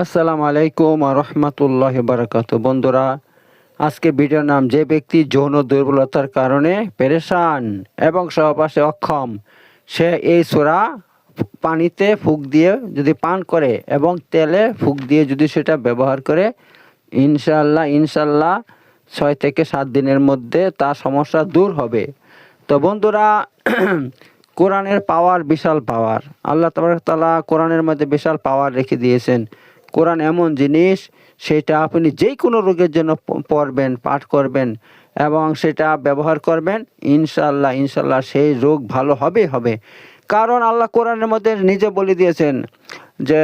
আসসালামু আলাইকুম রহমতুল্লাহ বারাকাত বন্ধুরা, আজকে ভিডিওর নাম যে ব্যক্তি যৌন দুর্বলতার কারণে পেরেশান এবং সহপাশে অক্ষম, সে এই সোরা পানিতে ফুক দিয়ে যদি পান করে এবং তেলে ফুক দিয়ে যদি সেটা ব্যবহার করে ইনশাল্লাহ ইনশাল্লাহ ছয় থেকে সাত দিনের মধ্যে তার সমস্যা দূর হবে। তো বন্ধুরা কোরআনের পাওয়ার বিশাল পাওয়ার। আল্লাহ তালা কোরআনের মধ্যে বিশাল পাওয়ার রেখে দিয়েছেন। কোরআন এমন জিনিস, সেটা আপনি যেই কোনো রোগের জন্য পড়বেন, পাঠ করবেন এবং সেটা ব্যবহার করবেন ইনশাল্লাহ ইনশাল্লাহ সেই রোগ ভালো হবে হবে। কারণ আল্লাহ কোরআনের মধ্যে নিজে বলে দিয়েছেন যে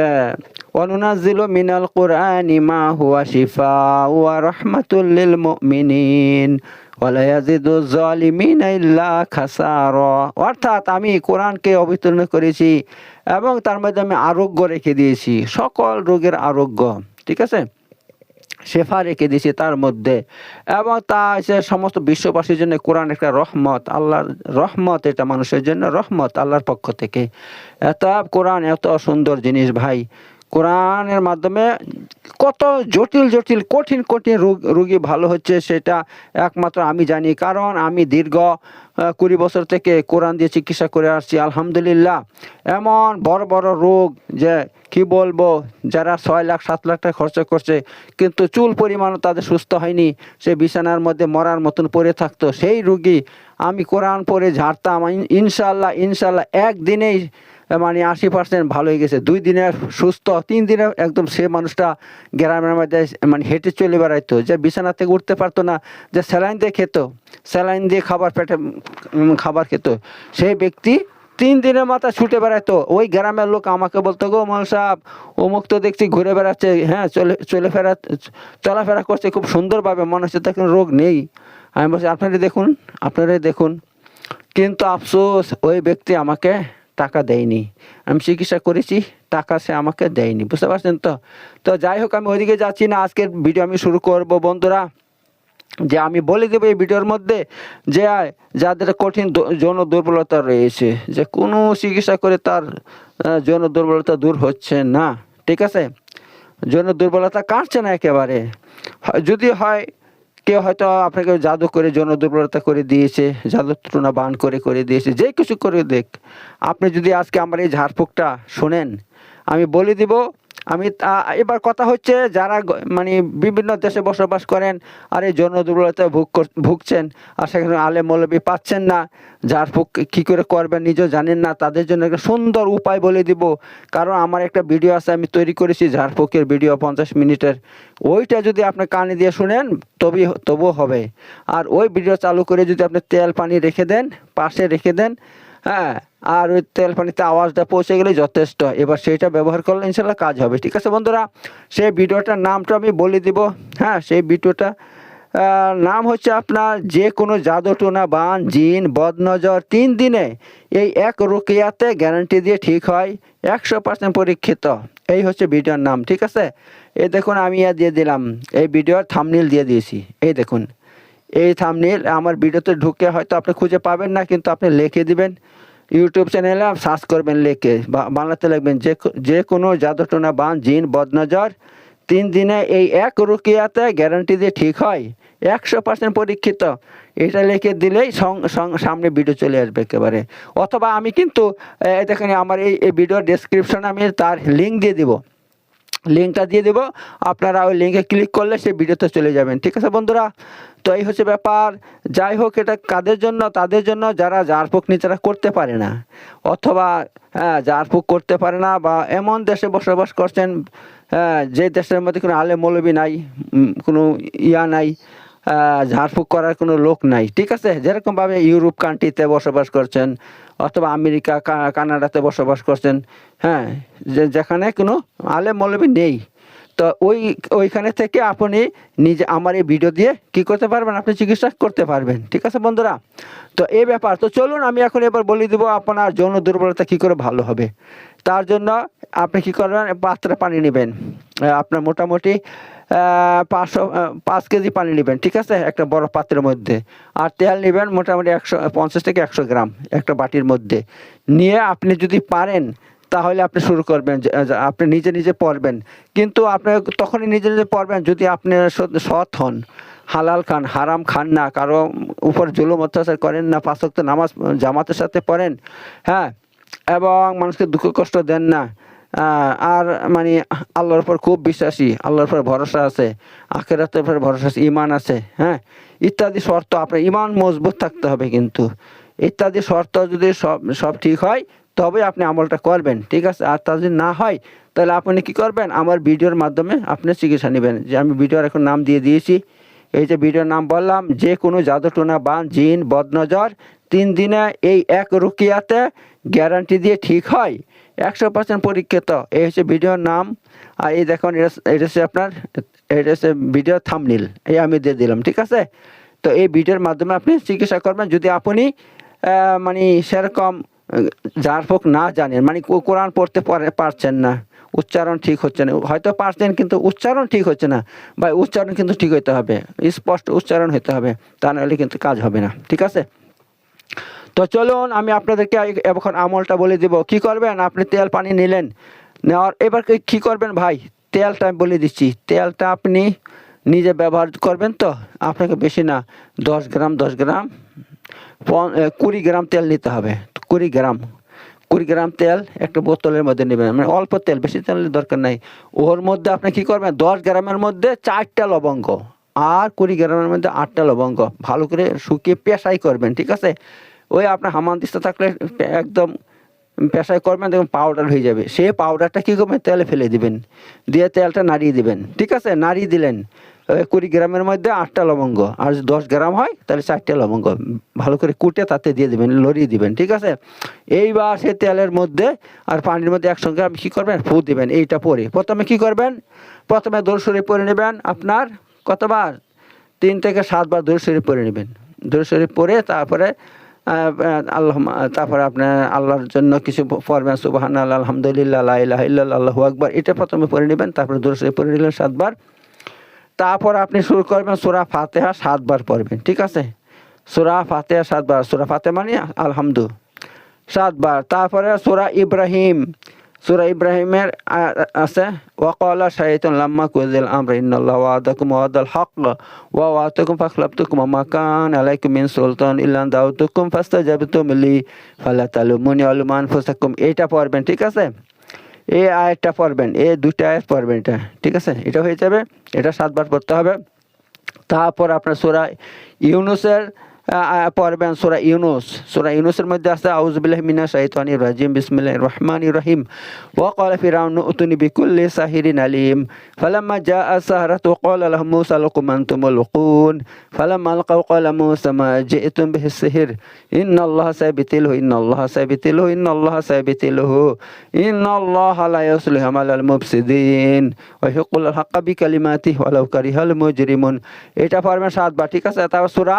অনুনাজিল মিনাল কোরআন মা হুয়া শিফা ওয়া রহমাতুল লিল মুমিনিন। অর্থাৎ আমি কোরআনকে অবতীর্ণ করেছি এবং তার মধ্যে আমি আরোগ্য রেখে দিয়েছি। সকল রোগের আরোগ্য, ঠিক আছে? শেফা রেখে দিয়েছি তার মধ্যে। এবং তা সে সমস্ত বিশ্ববাসীর জন্য কোরআন একটা রহমত, আল্লাহর রহমত, এটা মানুষের জন্য রহমত, আল্লাহর পক্ষ থেকে। এত কোরআন এত সুন্দর জিনিস ভাই। কোরআনের মাধ্যমে কত জটিল জটিল, কঠিন কঠিন রোগ ভালো হচ্ছে সেটা একমাত্র আমি জানি। কারণ আমি দীর্ঘ কুড়ি বছর থেকে কোরআন দিয়ে চিকিৎসা করে আসছি, আলহামদুলিল্লাহ। এমন বড় বড় রোগ যে কি বলব, যারা ছয় লাখ, সাত লাখ টাকা খরচা করছে, কিন্তু চুল পরিমাণও তাদের সুস্থ হয়নি, সে বিছানার মধ্যে মরার মতন পড়ে থাকতো, সেই রুগী আমি কোরআন পরে ঝাড়তাম ইনশাল্লাহ ইনশাল্লাহ একদিনেই মানে আশি পার্সেন্ট ভালো হয়ে গেছে। দুই দিনে সুস্থ, তিন দিনে একদম সে মানুষটা গ্রামের মধ্যে মানে হেঁটে চলে বেড়াইতো। যে বিছানা থেকে উঠতে পারতো না, যে স্যালাইন দিয়ে খেত, স্যালাইন দিয়ে খাবার পেটে খাবার খেত। সেই ব্যক্তি তিন দিনের মাথা ছুটে বেড়াতো ওই গ্রামের লোক আমাকে বলতো, গো মল সাহেব, অমুক তো দেখছি ঘুরে বেড়াচ্ছে হ্যাঁ চলে চলে ফেরা, চলাফেরা করছে, খুব সুন্দরভাবে, মনে তো রোগ নেই। আমি বলছি আপনারা দেখুন, আপনারাই দেখুন। কিন্তু আফসোস, ওই ব্যক্তি আমাকে টাকা দেয়নি। আমি চিকিৎসা করেছি, টাকা সে আমাকে দেয়নি। বুঝতে পারছেন তো? তো যাই হোক, আমি ওইদিকে যাচ্ছি না। আজকের ভিডিও আমি শুরু করব বন্ধুরা। যে আমি বলে দেবো এই ভিডিওর মধ্যে যে, যাদের কঠিন যৌন দুর্বলতা রয়েছে, যে কোনো চিকিৎসা করে তার যৌন দুর্বলতা দূর হচ্ছে না। ঠিক আছে? যৌন দুর্বলতা কাটছে না একেবারে। যদি হয় কেউ হয়তো আপনাকে জাদু করে, যৌন দুর্বলতা করে দিয়েছে, জাদু টুনা বান করে করে দিয়েছে, যে কিছু করে দেখ আপনি যদি আজকে আমার এই ঝাড়ফুঁকটা শোনেন, আমি বলে দিব আমি এবার কথা হচ্ছে যারা মানে বিভিন্ন দেশে বসবাস করেন আর এই যৌন দুর্বলতায় ভুগ ভুগছেন আর সেখানে আলে মৌলবি পাচ্ছেন না ঝাড়ফুঁক কী করে করবেন নিজেও জানেন না, তাদের জন্য একটা সুন্দর উপায় বলে দিব। কারণ আমার একটা ভিডিও আছে, আমি তৈরি করেছি ঝাড়ফুঁকের ভিডিও পঞ্চাশ মিনিটের। ওইটা যদি আপনি কানে দিয়ে শুনেন তবে তবুও হবে। আর ওই ভিডিও চালু করে যদি আপনি তেল পানি রেখে দেন, পাশে রেখে দেন হ্যাঁ আর ওই তেল পানিতে আওয়াজটা পৌঁছে গেলে যথেষ্ট। এবার সেইটা ব্যবহার করলে ইনশাল্লাহ কাজ হবে। ঠিক আছে বন্ধুরা, সেই ভিডিওটার নামটা আমি বলে দিব। হ্যাঁ সেই ভিডিওটা নাম হচ্ছে আপনার যে কোনো জাদুটোনা বান, জিন, বদনজর, তিন দিনে এই এক রুকিয়াতে গ্যারান্টি দিয়ে ঠিক হয়, একশো পার্সেন্ট পরীক্ষিত। এই হচ্ছে ভিডিওর নাম, ঠিক আছে? এই দেখুন, আমি দিয়ে দিলাম। এই ভিডিওর থামনিল দিয়ে দিয়েছি। এই দেখুন। এই থামনিল আমার ভিডিওতে ঢুকে হয়তো আপনি খুঁজে পাবেন না, কিন্তু আপনি লিখে দিবেন। ইউটিউব চ্যানেলে সার্চ করবেন লিখে। বাংলাতে লিখবেন, যে যে কোনো জাদুটোনা বান, জিন, বদনজর, তিন দিনে এই এক রুকিয়াতে গ্যারান্টি দিয়ে ঠিক হয়। একশো পার্সেন্ট পরীক্ষিত। এটা লিখে দিলেই সামনে ভিডিও চলে আসবে একেবারে। অথবা আমি কিন্তু এই দেখেন আমার এই ভিডিওর ডেসক্রিপশনে আমি তার লিঙ্ক দিয়ে দিব। লিঙ্কটা দিয়ে দেবো। আপনারা ওই লিঙ্কে ক্লিক করলে সেই ভিডিওতে চলে যাবেন। ঠিক আছে বন্ধুরা? তো এই হচ্ছে ব্যাপার। যাই হোক এটা কাদের জন্য? তাদের জন্য যারা জারপুক নিজেরা করতে পারে না অথবা হ্যাঁ জারফুক করতে পারে না বা এমন দেশে বসবাস করছেন হ্যাঁ, যে দেশের মধ্যে কোনো আলে মৌলবি নাই কোনো ইয়া নাই ঝাড়ফুঁক করার কোনো লোক নাই। ঠিক আছে? যেরকমভাবে ইউরোপ কান্ট্রিতে বসবাস করছেন, অথবা আমেরিকা কানাডাতে বসবাস করছেন হ্যাঁ যে, যেখানে কোনো আলে মৌলবি নেই। তো ওই, ওইখানে থেকে আপনি নিজে আমার এই ভিডিও দিয়ে কি করতে পারবেন? আপনি চিকিৎসা করতে পারবেন। ঠিক আছে বন্ধুরা? তো এই ব্যাপার। তো চলুন, আমি এখন এবার বলে দেবো আপনার যৌন দুর্বলতা কী করে ভালো হবে। তার জন্য আপনি কি করবেন? পাত্রে পানি নেবেন। আপনার মোটামুটি পাঁচশো পাঁচ কেজি পানি নেবেন, ঠিক আছে? একটা বড় পাত্রের মধ্যে। আর তেল নেবেন মোটামুটি একশো, পঞ্চাশ থেকে একশো গ্রাম একটা বাটির মধ্যে। নিয়ে আপনি যদি পারেন, তাহলে আপনি শুরু করবেন আপনি নিজে নিজে পড়বেন কিন্তু আপনি তখনই নিজে নিজে পড়বেন যদি আপনি সৎ- হন। হালাল খান, হারাম খান না, কারও উপর জুলুম, অত্যাচার করেন না পাঁচক্ত নামাজ, জামাতের সাথে পড়েন হ্যাঁ? এবং মানুষকে দুঃখ, কষ্ট দেন না। আর মানে আল্লাহর উপর খুব বিশ্বাসী, আল্লাহর উপর ভরসা আছে, আখেরাতের উপর ভরসা আছে ইমান আছে হ্যাঁ? ইত্যাদি শর্ত আপনার ইমান মজবুত থাকতে হবে কিন্তু। ইত্যাদি শর্ত যদি সব সব ঠিক হয় তবে আপনি আমলটা করবেন, ঠিক আছে? আর তা যদি না হয়, তাহলে আপনি কি করবেন? আমার ভিডিওর মাধ্যমে আপনি চিকিৎসা নেবেন। যে আমি ভিডিওর এখন নাম দিয়ে দিয়েছি। এই যে ভিডিওর নাম বললাম, যে কোনো জাদুটোনা বান জিন, বদনজর, তিন দিনে এই এক রুকিয়াতে গ্যারান্টি দিয়ে ঠিক হয় একশো পার্সেন্ট পরীক্ষিত। এই হচ্ছে ভিডিওর নাম। আর এই দেখুন, এটা হচ্ছে আপনার এটা হচ্ছে ভিডিও থামনিল এই আমি দিয়ে দিলাম, ঠিক আছে? তো এই ভিডিওর মাধ্যমে আপনি চিকিৎসা করবেন। যদি আপনি মানে সেরকম যার ঝাড়ফুঁক না জানেন মানে কোরআন পড়তে পারে- পারছেন না, উচ্চারণ ঠিক হচ্ছে না, হয়তো পারছেন কিন্তু উচ্চারণ ঠিক হচ্ছে না, বা উচ্চারণ কিন্তু ঠিক হতে হবে, স্পষ্ট উচ্চারণ হতে হবে, তা নাহলে কিন্তু কাজ হবে না, ঠিক আছে? তো চলুন আমি আপনাদেরকে এখন আমলটা বলে দিব। কি করবেন? আপনি তেল পানি নিলেন, নেওয়ার এবার কি- করবেন ভাই? তেলটা আমি বলে দিচ্ছি। তেলটা আপনি নিজে ব্যবহার করবেন তো? আপনাকে বেশি না, দশ গ্রাম দশ গ্রাম কুড়ি গ্রাম তেল নিতে হবে। কুড়ি গ্রাম কুড়ি গ্রাম তেল একটা বোতলের মধ্যে নেবেন। মানে অল্প তেল, বেশি তেলের দরকার নাই। ওর মধ্যে আপনি কি করবেন? দশ গ্রামের মধ্যে চারটা লবঙ্গ, আর কুড়ি গ্রামের মধ্যে আটটা লবঙ্গ। ভালো করে শুকিয়ে পেশাই করবেন, ঠিক আছে? ওই আপনার হামান দিস্তা থাকলে একদম পেশাই করবেন দেখুন পাউডার হয়ে যাবে। সেই পাউডারটা কী করবেন? তেলে ফেলে দিবেন। দিয়ে তেলটা নাড়িয়ে দিবেন। ঠিক আছে? নাড়িয়ে দিলেন। কুড়ি গ্রামের মধ্যে আটটা লবঙ্গ। আর দশ গ্রাম হয়, তাহলে চারটে লবঙ্গ। ভালো করে কুটে তাতে দিয়ে দিবেন, লড়িয়ে দিবেন। ঠিক আছে? এইবার সেই তেলের মধ্যে আর পানির মধ্যে একসঙ্গে আপনি কী করবেন? ফু দিবেন। এইটা পরে। প্রথমে কি করবেন? প্রথমে দোরসরি পরে নেবেন। আপনার কতবার? তিন থেকে সাতবার দোরসরি পরে নেবেন। দোরসরি পরে তারপরে আল্লাহ তারপরে আপনার আল্লাহর জন্য কিছু পড়বেন সুবাহান আল্লাহ আলহামদুলিল্লাহ আল্লাহ আল্লাহু এটা প্রথমে পড়ে নেবেন, তারপরে দুরসে পড়ে নিলেন সাতবার। তারপর আপনি শুরু করবেন সুরা ফাতেহা সাতবার পড়বেন, ঠিক আছে? সুরা ফাতেহা সাতবার, সুরা ফাতে মানে আলহামদু, সাতবার। তারপরে সুরা ইব্রাহিম সুরা ইব্রাহিমের আছে, ওয়াকালা শাহিতুন লাম্মা কুজিল আমর, ইন্নাল্লাহ ওয়াদাকুম ওয়াদাল হক, ওয়া ওয়াতাকুম ফাখলাফতুকুম মা কান আলাইকুম মিন সুলতান ইল্লা দাউতুকুম ফাস্তাজাবতুম লি, ফালা তালুমুনি আলুমা আনফুসাকুম। এইটা পড়বেন, ঠিক আছে? এই আয়াতটা পড়বেন, এই দুটো আয়াত পড়বেন এটা, ঠিক আছে? এটা হয়ে যাবে, এটা সাতবার পড়তে হবে। তারপর আপনার সোরা ইউনুসের পড়বেন সোরা ইউনুস সোরা ইউনুসের মধ্যে আছে আউজবিল্লাহ মিনা শাহিতানি রাজিম বিসমিল্লাহ রহমান রহিম وقال فرعون ائتوني بكل ساحر عليم فلما جاء السحرة قال لهم موسى لكم أنتم ملقون فلما ألقوا قال موسى ما جئتم به السحر إن الله سيبتله إن الله سيبتله إن الله سيبتله إن الله لا يصلح عمل المفسدين ويحق الحق بكلماته ولو كره المجرمون এটা পারবেন সাতবার ঠিক আছে তারপর সূরা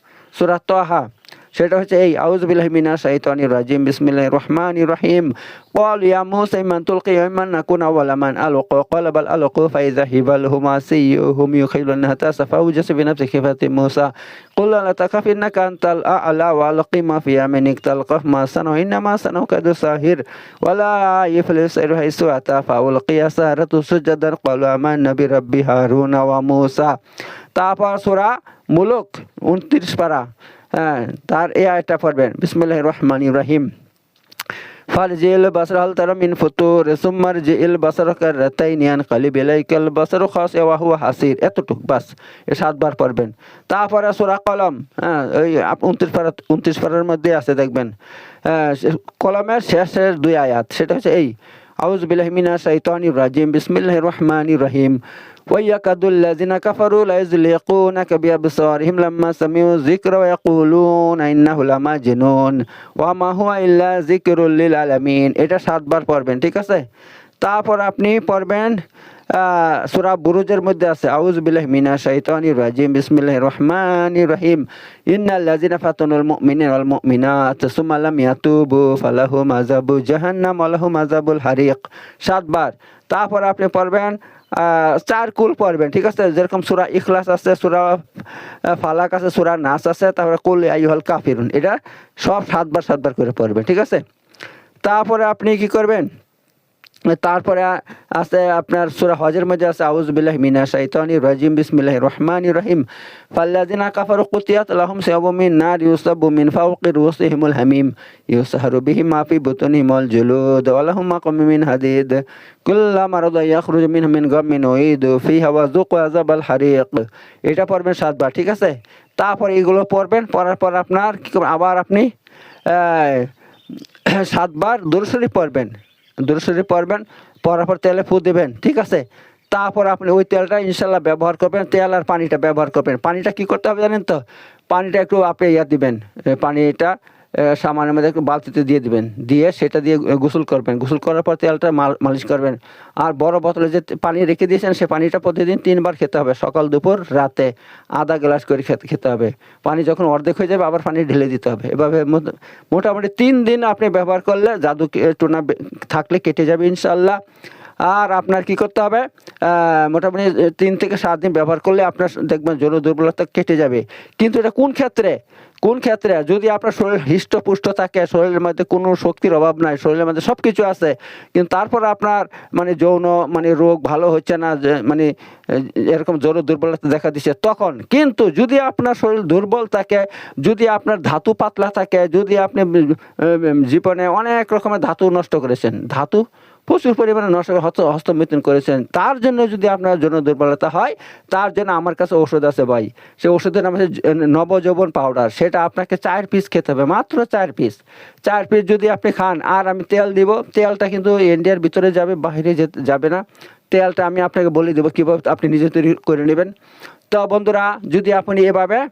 সুরাত তোহা সেটা হচ্ছে এই আউজ বিলহিমিনা শাইতানি রাজিম বিসমিল্লাহ রহমান রহিম قال يا موسى من تلقي من نكون أول من ألقوا قال بل ألقوا فإذا حبالهم عصيهم يخيل أنها تأسف فأوجس بنفسك خيفة موسى قل لا تخف إنك أنت الأعلى وألقي ما في يمينك تلقف ما صنعوا إنما صنعوا كيد ساحر ولا يفلح السحر حيث أتى فألقي السحرة سجدا قالوا آمنا برب هارون وموسى তারপর সোরা মুলুক উনত্রিশ পারা। হ্যাঁ তার এই আয়টা পড়বেন। বিসমুল্লাহ রহমান ইব্রাহিম ফারজিল বাসর হাল তারা মিন ফুতুর সুম্মার জিল বাসর কারতাই নিয়ান কালি বেলাইকাল বাসর খাস এওয়া হুয়া হাসির। এতটুক বাস। এ সাতবার পড়বেন। তারপরে সোরা কলম। হ্যাঁ ওই উনত্রিশ পারা উনত্রিশ পারার মধ্যে আছে দেখবেন। হ্যাঁ, কলমের শেষের দুই আয়াত। সেটা হচ্ছে এই আউজ বিলহিমিনা শাইতানির রাজিম। বিসমিল্লাহির রহমানির রহিম। ويكاد الذين كفروا ليزلقونك بأبصارهم لما سمعوا الذكر ويقولون إنه لمجنون وما هو إلا ذكر للعالمين এটা সাতবার পড়বেন ঠিক আছে তারপর আপনি পড়বেন সুরা বুরুজের মধ্যে আছে আউজ বিল্লাহ মিনা শাইতানির রাজিম বিসমিল্লাহির রহমানির রহিম ইন্নাল লাযিনা ফাতানুল মুমিনিনা ওয়াল মুমিনাত সুম্মা লাম ইয়াতুবু ফালাহুম আযাবু জাহান্নাম ওয়া লাহুম আযাবুল হারিক সাতবার তারপর আপনি পড়বেন আহ, চার কুল পড়বেন, ঠিক আছে? যেরকম সুরা ইখলাস আছে, সুরা ফালাক আছে, সুরা নাচ আছে, তারপরে কুল আই হল কাফিরুন। এটা সব সাতবার সাতবার করে পড়বেন, ঠিক আছে? তারপরে আপনি কি করবেন? তারপরে আছে আপনার সূরা হজের মধ্যে আছে আউজ বিল্লাহ মিনা শাইতানি রাজিম বিসমিল্লাহ রহমান রহিম। ফাল্লাযিনা কাফারু কুতিয়াত লাহুম সায়াবু মিন নার ইউসাবু মিন ফাওকি রুসিহিমুল হামিম, ইউসাহারু বিহি মা ফি বুতুনিহিমুল জুলুদ, ওয়া লাহুম মাকাম মিন হাদিদ। কুল্লামা রাদা ইয়াখরুজু মিনহু মিন গাম্মিন উইদু ফিহা ওয়া যুকু আযাবাল হারিক। এটা পড়বেন সাতবার, ঠিক আছে? তারপর এগুলো পড়বেন, পড়ার পর আপনার কি আবার আপনি সাতবার দূরশরী পড়বেন। দূরশরী পড়বেন পরার পর তেলে ফু দেবেন, ঠিক আছে? তারপর আপনি ওই তেলটা ইনশাল্লাহ ব্যবহার করবেন, তেল আর পানিটা ব্যবহার করবেন। পানিটা কি করতে হবে জানেন তো? পানিটা একটু আপনি ইয়া দিবেন পানিটা সামানের মধ্যে বালতিতে দিয়ে দিবেন। দিয়ে সেটা দিয়ে গোসল করবেন। গোসল করার পর তেলটা মাল- মালিশ করবেন। আর বড় বোতলে যে পানি রেখে দিয়েছেন, সে পানিটা প্রতিদিন তিনবার খেতে হবে। সকাল, দুপুর, রাতে আধা গ্লাস করে খেতে হবে। পানি যখন অর্ধেক হয়ে যাবে, আবার পানি ঢেলে দিতে হবে। এভাবে মোটামুটি তিন দিন আপনি ব্যবহার করলে জাদু টোনা থাকলে কেটে যাবে ইনশাল্লাহ আর আপনার কি করতে হবে? মোটামুটি তিন থেকে সাত দিন ব্যবহার করলে আপনার দেখবেন জোর দুর্বলতা কেটে যাবে। কিন্তু এটা কোন ক্ষেত্রে? কোন ক্ষেত্রে? যদি আপনার শরীর হৃষ্টপুষ্ট থাকে শরীরের মধ্যে কোনো শক্তির অভাব নাই, শরীরের মধ্যে সব কিছু আছে, কিন্তু তারপর আপনার মানে যৌন মানে রোগ ভালো হচ্ছে না মানে এরকম জোর দুর্বলতা দেখা দিচ্ছে, তখন কিন্তু যদি আপনার শরীর দুর্বল থাকে, যদি আপনার ধাতু পাতলা থাকে, যদি আপনি জীবনে অনেক রকমের ধাতু নষ্ট করেছেন। ধাতু? প্রচুর পরিমাণে নষ্ট হস্ত হস্তমৃত্যুন করেছেন। তার জন্য যদি আপনার জন্য দুর্বলতা হয়, তার জন্য আমার কাছে ওষুধ আছে ভাই। সে ওষুধের নাম জ- নবযৌবন পাউডার সেটা আপনাকে চার পিস খেতে হবে, মাত্র চার পিস চার পিস যদি আপনি খান, আর আমি তেল দিব, তেলটা কিন্তু ইন্ডিয়ার ভিতরে যাবে বাইরে যাবে না। তেলটা আমি আপনাকে বলে দেবো কীভাবে আপনি নিজে তৈরি করে নেবেন। তো বন্ধুরা, যদি আপনি এভাবে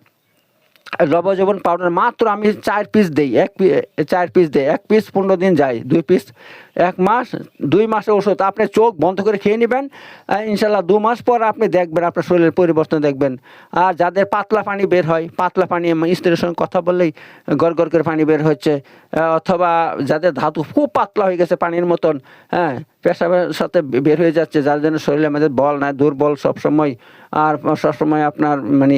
লবজীবন পাউডার মাত্র আমি চার পিস দেই, এক চার পিস দেই, এক পিস পনেরো দিন যায়, দুই পিস এক মাস, দুই মাসের ওষুধ আপনি চোখ বন্ধ করে খেয়ে নেবেন ইনশাল্লাহ দু মাস পর আপনি দেখবেন, আপনার শরীরের পরিবর্তন দেখবেন। আর যাদের পাতলা পানি বের হয়, পাতলা পানি স্ত্রীর সঙ্গে কথা বললেই গড় গড় করে পানি বের হচ্ছে অথবা যাদের ধাতু খুব পাতলা হয়ে গেছে পানির মতন হ্যাঁ পেশাবের সাথে বের হয়ে যাচ্ছে, যার জন্য শরীরে আমাদের বল নাই, দুর্বল সবসময়। আর সবসময় আপনার মানে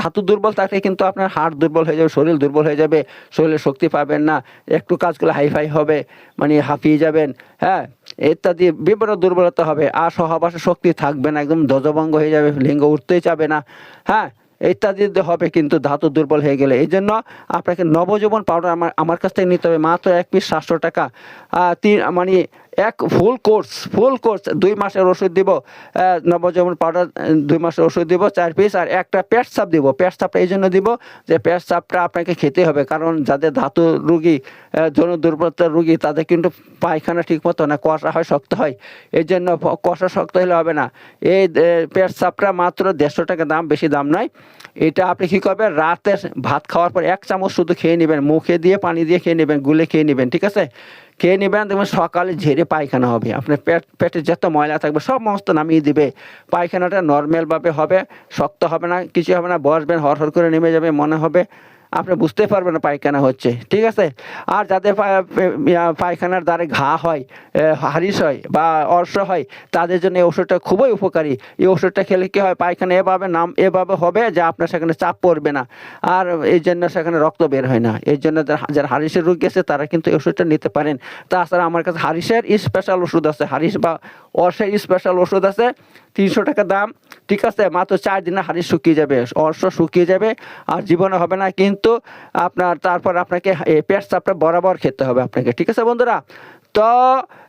ধাতু দুর্বল থাকলে কিন্তু আপনার হাড় দুর্বল হয়ে যাবে, শরীর দুর্বল হয়ে যাবে, শরীরে শক্তি পাবেন না, একটু কাজ করলে হাইফাই হবে মানে হাঁপিয়ে যাবেন। হ্যাঁ ইত্যাদি বিভিন্ন দুর্বলতা হবে। আর সহবাসের শক্তি থাকবে না, একদম ধ্বজভঙ্গ হয়ে যাবে, লিঙ্গ উঠতেই যাবে না। হ্যাঁ ইত্যাদি হবে কিন্তু ধাতু দুর্বল হয়ে গেলে। এই জন্য আপনাকে নবজীবন পাউডার আমার আমার কাছ থেকে নিতে হবে। মাত্র এক পিস সাতশো টাকা। তিন মানে এক ফুল কোর্স ফুল কোর্স দুই মাসের ওষুধ দিব আহ, নবজীবন পাউডার দুই মাসের ওষুধ দিব চার পিস আর একটা পেট সাপ দিব। পেট সাপটা এই জন্য দিব যে পেট সাপটা আপনাকে খেতে হবে কারণ যাদের ধাতু রুগী যৌন দুর্বলতার রুগী তাদের কিন্তু পায়খানা ঠিক মতো না কষা হয় শক্ত হয়। এই জন্য কষা শক্ত হলে হবে না। এই আহ, পেট সাপটা মাত্র দেড়শো টাকা দাম বেশি দাম নয়। এটা আপনি কী করবেন রাতের ভাত খাওয়ার পর এক চামচ শুধু খেয়ে নেবেন মুখে দিয়ে পানি দিয়ে খেয়ে নেবেন গুলে খেয়ে নেবেন ঠিক আছে? খেয়ে নেবেন দেখবেন সকালে ঝেড়ে পায়খানা হবে। আপনার পেট, পেটে যত ময়লা থাকবে সব সমস্ত নামিয়ে দেবে। পায়খানাটা নর্মালভাবে হবে, শক্ত হবে না কিছু হবে না, বসবেন হর হর করে নেমে যাবে, মনে হবে আপনি বুঝতে পারবেন পায়খানা হচ্ছে, ঠিক আছে? আর যাদের পায়খানার দ্বারে ঘা হয় হারিস হয় বা অর্শ হয়, তাদের জন্য এই ওষুধটা খুবই উপকারী। এই ওষুধটা খেলে কী হয়, পায়খানা এভাবে নাম, এভাবে হবে যে আপনার সেখানে চাপ পড়বে না। আর এই জন্য সেখানে রক্ত বের হয় না। এই জন্য যারা- হারিসের রোগী আছে, তারা কিন্তু এই ওষুধটা নিতে পারেন। তাছাড়া আমার কাছে হারিসের স্পেশাল ওষুধ আছে, হারিস বা অর্শের স্পেশাল ওষুধ আছে। তিনশো টাকা দাম। ঠিক আছে, মাত্র চার দিনে হাড়ি শুকিয়ে যাবে অর্শ শুকিয়ে যাবে আর জীবনে হবে না, কিন্তু আপনার, তারপর আপনাকে পেট চাপটা বরাবর খেতে হবে আপনাকে। ঠিক আছে বন্ধুরা? তো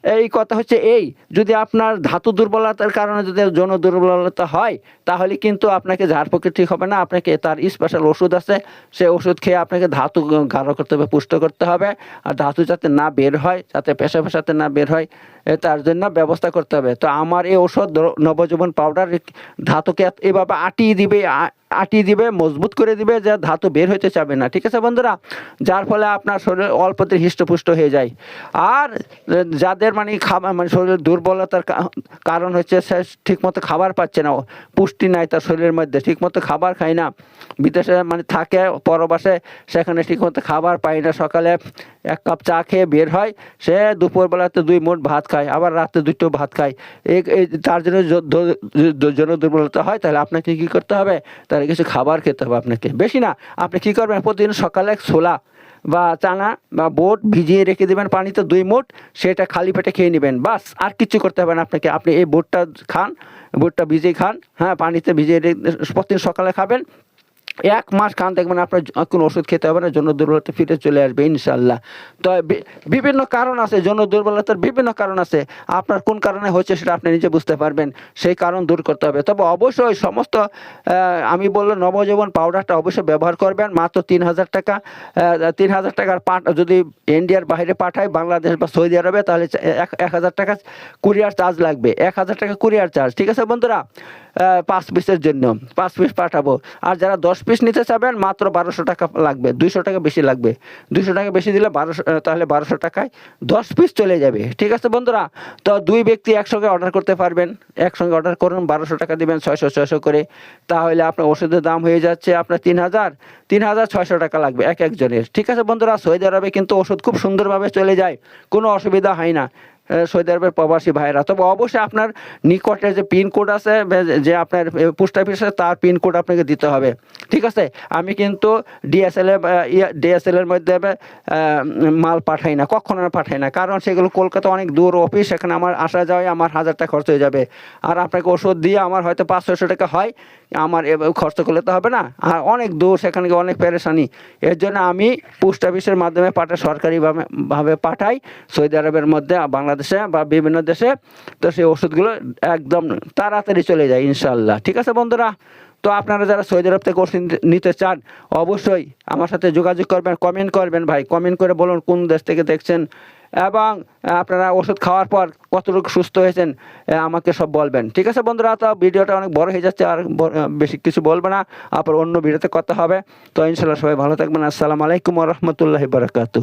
এই কথা হচ্ছে এই, যদি আপনার ধাতু দুর্বলতার কারণে যদি যৌন দুর্বলতা হয়, তাহলে কিন্তু আপনাকে ঝাড়পক্ষে ঠিক হবে না, আপনাকে তার স্পেশাল ওষুধ আছে সেই ওষুধ খেয়ে আপনাকে ধাতু গাঢ় করতে হবে, পুষ্ট করতে হবে, আর ধাতু যাতে না বের হয়, যাতে পেশা সাথে না বের হয় তার জন্য ব্যবস্থা করতে হবে। তো আমার এই ওষুধ নবজীবন পাউডার ধাতুকে এভাবে আটিয়ে দিবে আটিয়ে দিবে, মজবুত করে দিবে, যে ধাতু বের হতে চাবে না। ঠিক আছে বন্ধুরা? যার ফলে আপনার শরীর অল্পতে হৃষ্টপুষ্ট হয়ে যায়। আর যাদের মানে খাবার মানে শরীরের দুর্বলতার কারণ হচ্ছে সে ঠিকমতো খাবার পাচ্ছে না পুষ্টি নাই তার শরীরের মধ্যে, ঠিকমতো খাবার খায় না। বিদেশে মানে থাকে, পরবাসে সেখানে ঠিকমতো খাবার পায় না। সকালে এক কাপ চা খেয়ে বের হয়, সে দুপুরবেলাতে দুই মুঠ ভাত খায়, আবার রাতে দুটো ভাত খায়। এই তার জন্য জন্য দুর্বলতা হয়, তাহলে আপনাকে কী করতে হবে? তাহলে কিছু খাবার খেতে হবে আপনাকে। বেশি না, আপনি কী করবেন? প্রতিদিন সকালে ছোলা বা চানা বা বোট ভিজিয়ে রেখে দেবেন পানিতে দুই মুঠ, সেটা খালি পেটে খেয়ে নেবেন। বাস, আর কিছু করতে হবে না আপনাকে। আপনি এই বোটটা খান, বোটটা ভিজিয়ে খান হ্যাঁ পানিতে ভিজিয়ে প্রতিদিন সকালে খাবেন এক মাস খান দেখবেন আপনার কোনো ওষুধ খেতে হবে না জন্য দুর্বলতা ফিরে চলে আসবে ইনশাল্লাহ তো বিভিন্ন কারণ আছে জন্য দুর্বলতার বিভিন্ন কারণ আছে। আপনার কোন কারণে হচ্ছে সেটা আপনি নিজে বুঝতে পারবেন, সেই কারণ দূর করতে হবে। তবে অবশ্যই সমস্ত আমি বললাম নবজীবন পাউডারটা অবশ্যই ব্যবহার করবেন, মাত্র তিন হাজার টাকা তিন হাজার টাকার পাঠ যদি ইন্ডিয়ার বাইরে পাঠায়, বাংলাদেশ বা সৌদি আরবে, তাহলে এক হাজার টাকা কুরিয়ার চার্জ লাগবে, এক হাজার টাকা কুরিয়ার চার্জ, ঠিক আছে বন্ধুরা? পাঁচ পিসের জন্য, পাঁচ পিস পাঠাবো। আর যারা দশ পিস নিতে চাবেন, মাত্র বারোশো টাকা লাগবে, দুইশো টাকা বেশি লাগবে। দুইশো টাকা বেশি দিলে বারোশো তাহলে বারোশো টাকায় দশ পিস চলে যাবে। ঠিক আছে বন্ধুরা? তো দুই ব্যক্তি একসঙ্গে অর্ডার করতে পারবেন। একসঙ্গে অর্ডার করুন, বারোশো টাকা দেবেন, ছয়শো ছয়শো করে। তাহলে আপনার ওষুধের দাম হয়ে যাচ্ছে আপনার তিন হাজার তিন হাজার ছয়শো টাকা লাগবে এক একজনের। ঠিক আছে বন্ধুরা? সৌদি আরবে কিন্তু ওষুধ খুব সুন্দরভাবে চলে যায়, কোনো অসুবিধা হয় না। সৌদি আরবের প্রবাসী ভাইরা তবে অবশ্যই আপনার নিকটে যে পিনকোড আছে যে আপনার পোস্ট অফিস আছে, তার পিনকোড আপনাকে দিতে হবে। ঠিক আছে? আমি কিন্তু ডিএসএল এর ডিএসএল এর মধ্যে মাল পাঠাই না, কখনো পাঠাই না। কারণ সেগুলো কলকাতা অনেক দূর অফিস সেখানে আমার আসা যাওয়ায় আমার হাজার টাকা খরচ হয়ে যাবে। আর আপনাকে ওষুধ দিয়ে আমার হয়তো পাঁচ ছশো টাকা হয় আমার এভাবে খরচ করলে তো হবে না। আর অনেক দূর সেখানে অনেক পেরেশানি। এর জন্য আমি পোস্ট অফিসের মাধ্যমে পাঠাই সরকারিভাবে, ভাবে পাঠাই। সৌদি আরবের মধ্যে, বাংলাদেশে বা বিভিন্ন দেশে। তো সেই ওষুধগুলো একদম তাড়াতাড়ি চলে যায় ইনশাল্লাহ ঠিক আছে বন্ধুরা? তো আপনারা যারা সৌদি আরব থেকে ওষুধ নিতে চান, অবশ্যই আমার সাথে যোগাযোগ করবেন, কমেন্ট করবেন ভাই। কমেন্ট করে বলুন কোন দেশ থেকে দেখছেন। এবং আপনারা ওষুধ খাওয়ার পর কতটুকু সুস্থ হয়েছেন আমাকে সব বলবেন। ঠিক আছে বন্ধুরা? তো ভিডিওটা অনেক বড় হয়ে যাচ্ছে, আর বেশি কিছু বলবে না। আবার অন্য ভিডিওতে কথা হবে। তো ইনশাল্লাহ সবাই ভালো থাকবেন। আসসালামু আলাইকুম রহমতুল্লাহ বারাকাতু